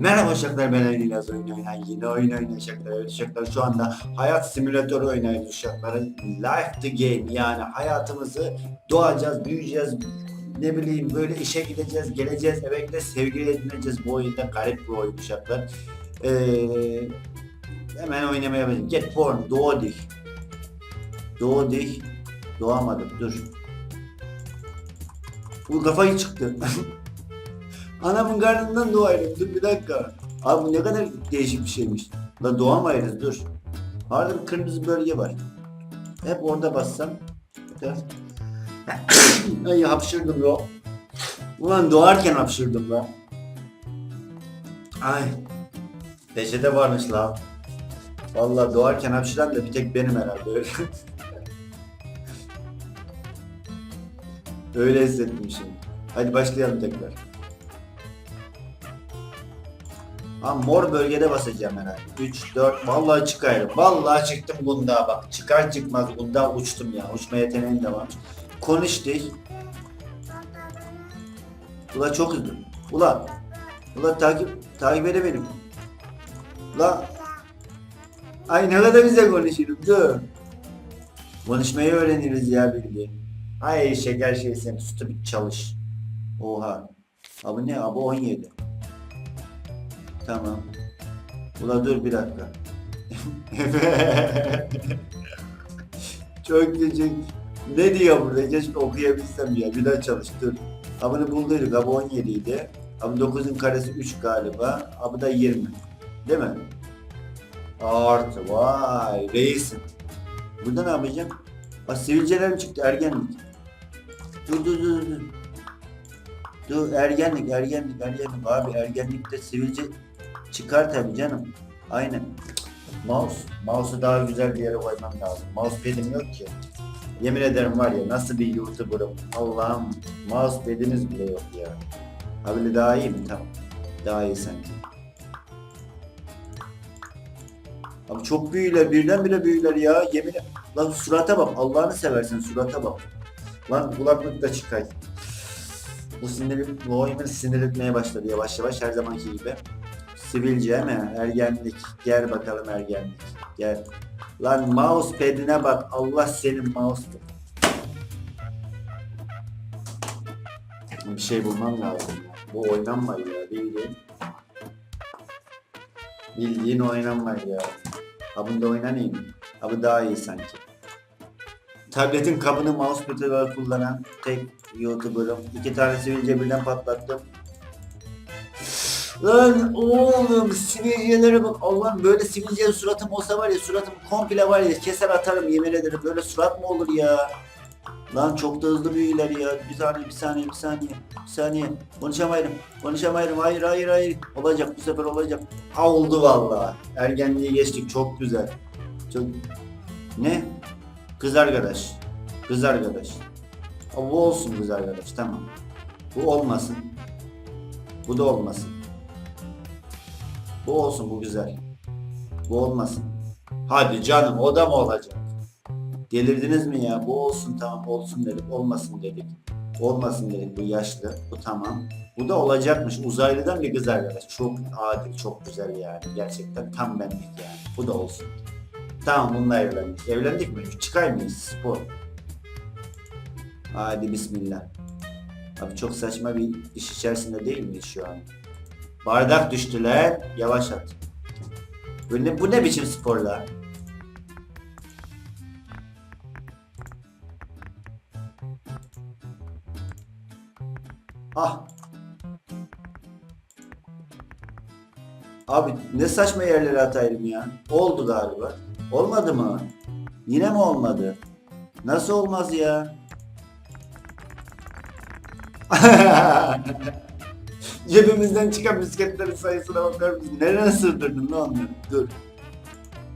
Merhaba uşaklar ben oyun oynayan yeni oyun oynayan uşaklar. Evet uşaklar şu anda hayat simülatörü oynuyoruz uşakların. Life the game yani hayatımızı doğacağız, büyüyeceğiz. Ne bileyim böyle işe gideceğiz, geleceğiz, eve gideceğiz, sevgili edineceğiz. Bu oyunda garip bir oyun uşaklar. Ee, hemen oynamaya başlayalım. Get born, doğdik. Doğdik. Doğamadım, dur. Bu kafayı çıktı. Anamın karnından doğayım. Dur bir dakika. Abi bu ne kadar değişik bir şeymiş. La doğamayız dur. Orada bir kırmızı bölge var. Hep orada bassam. Dur. Ay hapşırdım ya. Ulan doğarken hapşırdım la. Ay. Peçete varmış la. Vallahi doğarken hapşıran da bir tek benim herhalde öyle. öyle hissettim. Hadi başlayalım tekrar. Ha mor bölgede basacağım herhalde. 3, 4, vallahi çıkıyorum. Vallahi çıktım bunda bak. Çıkar çıkmaz bunda uçtum ya. Uçma yeteneğim de varmış. Konuştuk. Ula çok hızlı. Ula. Ula takip, takip edemedim. Ula. Ay ne kadar güzel konuşuyorum. Dur. Konuşmayı öğreniriz ya bildiğin. Ay şeker şey sen tutup çalış. Oha. Abi ne? Abi 17. Tamam. Ula dur bir dakika. Çok küçük. Ne diyor burada? Keşke okuyabilsem ya. Bir daha çalış dur. Abını bulduyduk. Abi 17 idi. Abi 9'un karesi 3 galiba. Abi da 20. Değil mi? Artı vay reisim. Burada ne yapacağım? Bak sivilceler mi çıktı? Ergenlik. Dur dur dur dur. Dur ergenlik ergenlik ergenlik abi ergenlikte sivilce çıkar tabi canım. Aynen. Mouse. Mouse'u daha güzel bir yere koymam lazım. Mousepad'im yok ki. Yemin ederim var ya nasıl bir YouTuber'ım. Allah'ım mousepad'imiz bile yok ya. Abi daha iyi mi? Tamam. Daha iyi sanki. Abi çok büyüler. Birdenbire büyüler ya. Yemin ederim. Lan surata bak. Allah'ını seversen surata bak. Lan kulaklık da çıkay. Bu sinir, bu oyun beni sinir etmeye başladı yavaş yavaş her zamanki gibi. Sivilce mi? Ergenlik. Gel bakalım ergenlik. Gel. Lan mousepad'ine bak. Allah senin mouse'pad. Bir şey bulmam lazım. Bu oynanmaz ya bildiğin. Bildiğin oynanmaz ya. Ha bunda oynanayım? Ha bu daha iyi sanki. Tabletin kabını mousepad olarak kullanan tek YouTuber'ım. İki tane sivilce birden patlattım. Lan oğlum sivilcelere bak. Allah'ım böyle sivilce suratım olsa var ya suratım komple var ya keser atarım yemin ederim. Böyle surat mı olur ya? Lan çok da hızlı büyüler ya. Bir saniye bir saniye bir saniye bir saniye. Konuşamayırım konuşamayırım hayır hayır hayır. Olacak bu sefer olacak. Ha oldu vallahi. Ergenliğe geçtik çok güzel. Çok ne? Kız arkadaş. Kız arkadaş. Ha, bu olsun kız arkadaş tamam. Bu olmasın. Bu da olmasın bu olsun bu güzel. Bu olmasın. Hadi canım o da mı olacak? Delirdiniz mi ya? Bu olsun tamam olsun dedik. Olmasın dedik. Olmasın dedik bu yaşlı. Bu tamam. Bu da olacakmış. Uzaylıdan bir kız arkadaş. Çok adil, çok güzel yani. Gerçekten tam benlik yani. Bu da olsun. Tamam bununla evlendik. Evlendik mi? Çıkar mıyız? Spor. Hadi bismillah. Abi çok saçma bir iş içerisinde değil miyiz şu an? Bardak düştüler. Yavaş at. Bu ne, bu ne biçim sporlar? Ah. Abi ne saçma yerlere atayım ya. Oldu galiba. Olmadı mı? Yine mi olmadı? Nasıl olmaz ya? Cebimizden çıkan bisikletlerin sayısına bakar mısın? Nereye sırdırdın ne anlıyorum? Dur.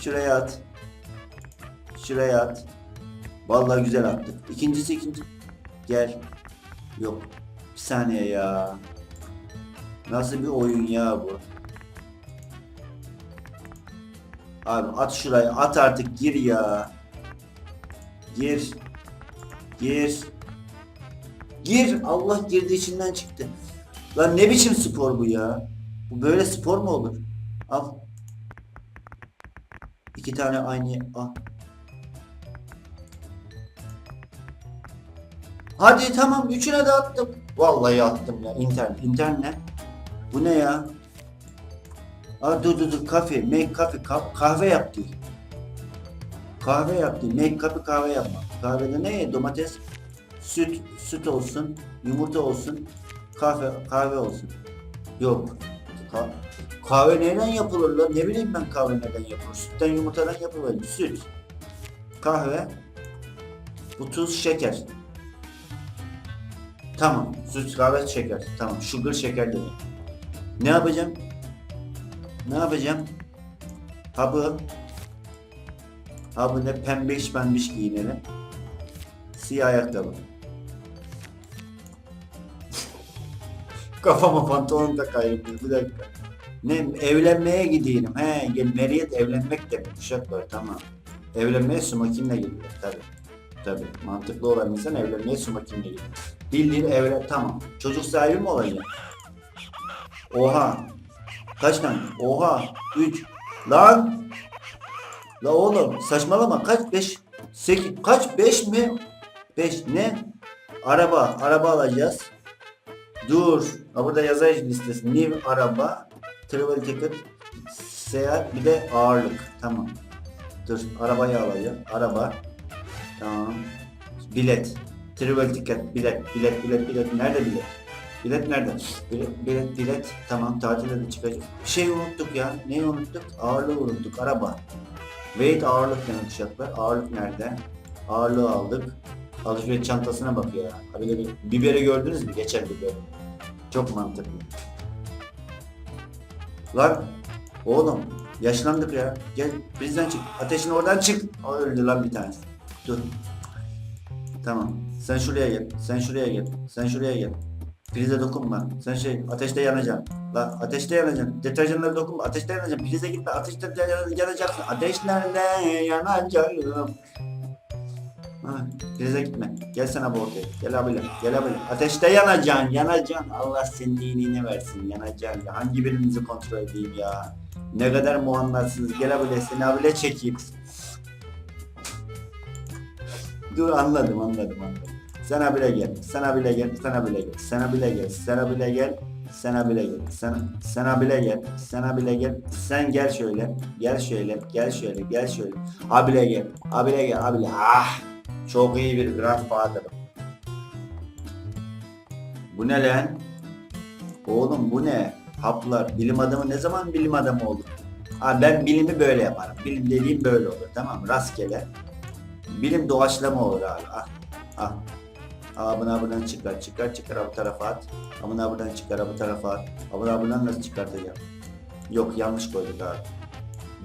Şuraya at. Şuraya at. Vallahi güzel attık. İkincisi ikinci. Gel. Yok. Bir saniye ya. Nasıl bir oyun ya bu? Abi at şuraya. At artık gir ya. Gir. Gir. Gir. Allah girdi içinden çıktı. Lan ne biçim spor bu ya? Bu böyle spor mu olur? Al. İki tane aynı al. Hadi tamam üçüne de attım. Vallahi attım ya internet. İnternet ne? Bu ne ya? Aa dur dur dur kafe. Make kafe. Ka- kahve yaptı. Kahve yaptı. Make kafe kahve yapma. Kahvede ne? Domates, süt, süt olsun, yumurta olsun, kahve kahve olsun. Yok. Ka- kahve neden yapılır lan? Ne bileyim ben kahve neden yapılır? Sütten yumurtadan yapılır. Süt, kahve, bu tuz, şeker. Tamam. Süt, kahve, şeker. Tamam. Sugar, şeker demek. Ne yapacağım? Ne yapacağım? Habı Habı ne pembiş pembiş giyinelim. Siyah ayakkabı. Kafama pantolon takayım bir dakika. Ne evlenmeye gideyim. He gel Meriyet evlenmek demek. Uşaklar tamam. Evlenmeye sumakinle gidiyor tabi. Tabi. Mantıklı olan insan evlenmeye sumakinle gidiyor. Bildiğin evlen tamam. Çocuk sahibi mi olacak? Oha. Kaç tane? Oha. 3. Lan. La oğlum saçmalama kaç 5 8 kaç 5 mi? 5 ne? Araba, araba alacağız. Dur. Ha burada yazayım listesi. New araba, travel ticket, seyahat bir de ağırlık. Tamam. Dur. Arabayı alacağım. Araba. Tamam. Bilet. Travel ticket, bilet, bilet, bilet, bilet. Nerede bilet? Bilet nerede? Bilet, bilet, bilet. Tamam tatile de çıkacak. Bir şey unuttuk ya. Neyi unuttuk? Ağırlığı unuttuk. Araba. Weight ağırlık uşaklar. Ağırlık nerede? Ağırlığı aldık. Alışveriş çantasına bak ya. Ha bir de bir biberi gördünüz mü? Geçen biberi. Çok mantıklı. Lan oğlum yaşlandık ya. Gel bizden çık. Ateşin oradan çık. O öldü lan bir tanesi. Dur. Tamam. Sen şuraya gel. Sen şuraya gel. Sen şuraya gel. Prize dokunma. Sen şey ateşte yanacaksın. Lan ateşte yanacaksın. Deterjanlara dokunma. Ateşte yanacaksın. Prize gitme. Ateşte yan- yanacaksın. Ateş nerede yanacağım. Ha, gitme. Gel sen abi ortaya. Gel abiyle. Gel abiyle. Ateşte yanacaksın. Yanacaksın. Allah senin iyiliğini versin. Yanacaksın. Ya. Hangi birinizi kontrol edeyim ya? Ne kadar muhammetsiniz. Gel abiyle. Seni abiyle çekeyim. Dur anladım anladım anladım. Sana bile gel. Sana bile gel. Sana bile gel. Sana bile gel. Sana bile gel. Sana bile gel. Sana, sana bile gel. Sana bile gel. Sen gel şöyle. Gel şöyle. Gel şöyle. Gel şöyle. Abile gel. Abile gel. Abile. Ah! Çok iyi bir grandfather. Bu ne lan? Oğlum bu ne? Haplar. Bilim adamı ne zaman bilim adamı olur? Ha ben bilimi böyle yaparım. Bilim dediğim böyle olur. Tamam? Rastgele. Bilim doğaçlama olur abi. Ah. Ah. Aa buna buradan çıkar, çıkar, çıkar bu tarafa at. Aa buna buradan çıkar, bu tarafa at. Aa buna buradan nasıl çıkartacağım? Yok yanlış koyduk abi.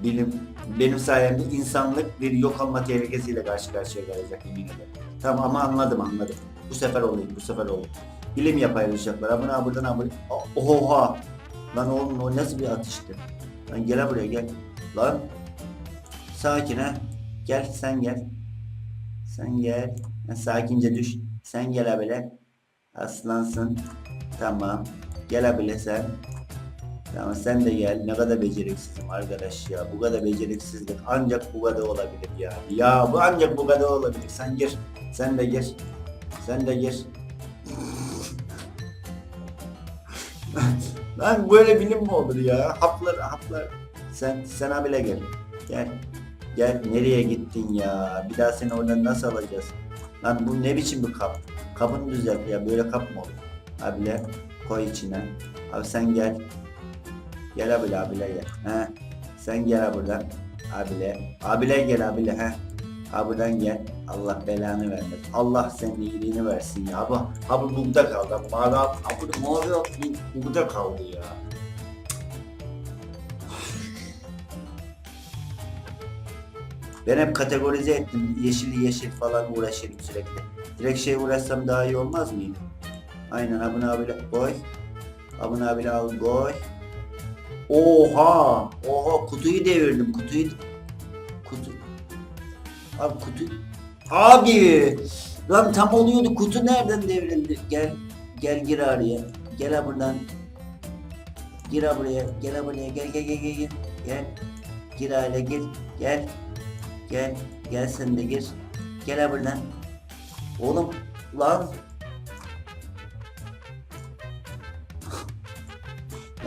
Bilim, benim sayemde insanlık bir yok olma tehlikesiyle karşı karşıya gelecek yemin ederim. Tamam ama anladım anladım. Bu sefer olayım, bu sefer olayım. Bilim yapayacaklar. Aa buna buradan. Aa, Oha! Lan oğlum o nasıl bir atıştı? Lan gel buraya gel. Lan. Sakin ha. Gel sen gel. Sen gel. Ha, sakince düş. Sen gel abile. Aslansın. Tamam. Gel abile sen. Tamam sen de gel. Ne kadar beceriksizim arkadaş ya. Bu kadar beceriksizlik ancak bu kadar olabilir ya. Ya bu ancak bu kadar olabilir. Sen gir. Sen de gir. Sen de gir. Lan böyle bilim mi olur ya? Haplar haplar. Sen sen abile gel. Gel. Gel nereye gittin ya? Bir daha seni oradan nasıl alacağız? Lan bu ne biçim bir kap? Kabını düzelt ya böyle kap mı olur? Abile koy içine. Abi sen gel. Gel abile abile gel. He. Sen gel buradan. Abile. Abile gel abile he. Ha gel. Allah belanı vermesin. Allah senin iyiliğini versin ya. Abi, abi burada kaldı. Abi, abi, abi mavi abi burada kaldı ya. Ben hep kategorize ettim. Yeşil yeşil falan uğraşırım sürekli. Direkt şey uğraşsam daha iyi olmaz mıydı? Aynen abone abiyle koy. Abone abiyle al koy. Oha! Oha kutuyu devirdim kutuyu. Kutu. Abi kutu. Abi! Lan tam oluyordu kutu nereden devrildi? Gel gel gir araya. Gel buradan. Gir buraya. Gel buraya. Gel gel gel gel gel. Gel. Gir hale gir. Gel. Gel. Gel sen de gir. Gel buradan. Oğlum lan.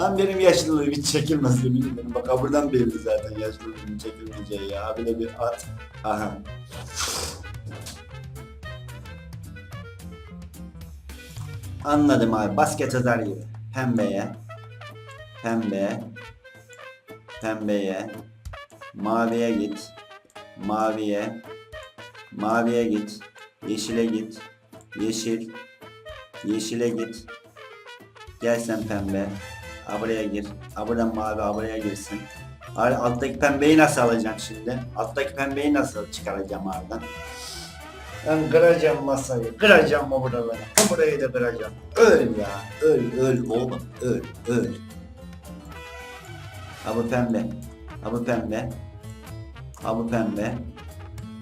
Lan benim yaşlılığım hiç çekilmez yemin ederim. Bak buradan belli zaten yaşlılığımın çekilmeyeceği ya. De bir at. Aha. Anladım abi. Basket atar gibi. Pembeye. Pembe. Pembeye. Maviye git. Maviye. Maviye git. Yeşile git. Yeşil. Yeşile git. Gel sen pembe. Ha buraya gir. Ha buradan mavi ha buraya girsin. Abi alttaki pembeyi nasıl alacağım şimdi? Alttaki pembeyi nasıl çıkaracağım aradan? Ben kıracağım masayı. Kıracağım mı buraları? Ha burayı da kıracağım. Öl ya. Öl öl oğlum. Öl öl. Ha bu pembe. Ha bu pembe. Ha bu pembe.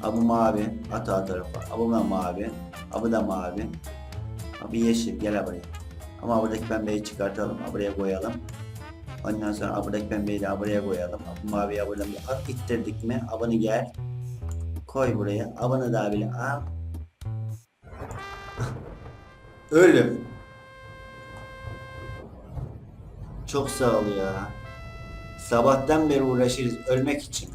Ha bu mavi. At o tarafa. Ha bu da mavi. Ha bu da mavi. Ha bu yeşil. Gel buraya. Ama buradaki pembeyi çıkartalım. Buraya koyalım. Ondan sonra buradaki pembeyi de buraya koyalım. Maviyi buradan bir at ittirdik mi? Abını gel. Koy buraya. Abını da bile al. Ölüm. Çok sağ ol ya. Sabahtan beri uğraşırız ölmek için.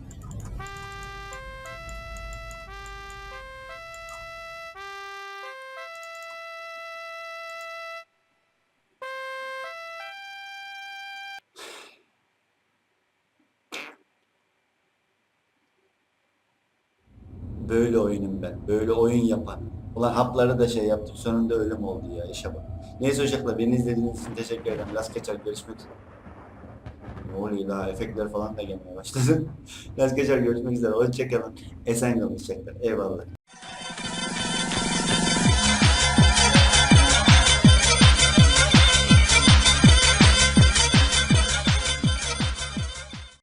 Böyle oyun yapan. Ulan hapları da şey yaptık. Sonunda ölüm oldu ya. işe bak. Neyse uşaklar beni izlediğiniz için teşekkür ederim. Rast geçer görüşmek üzere. Ne oluyor daha efektler falan da gelmeye başladı. Rast geçer görüşmek üzere. Hoşçakalın. Esen kalın uşaklar. Eyvallah.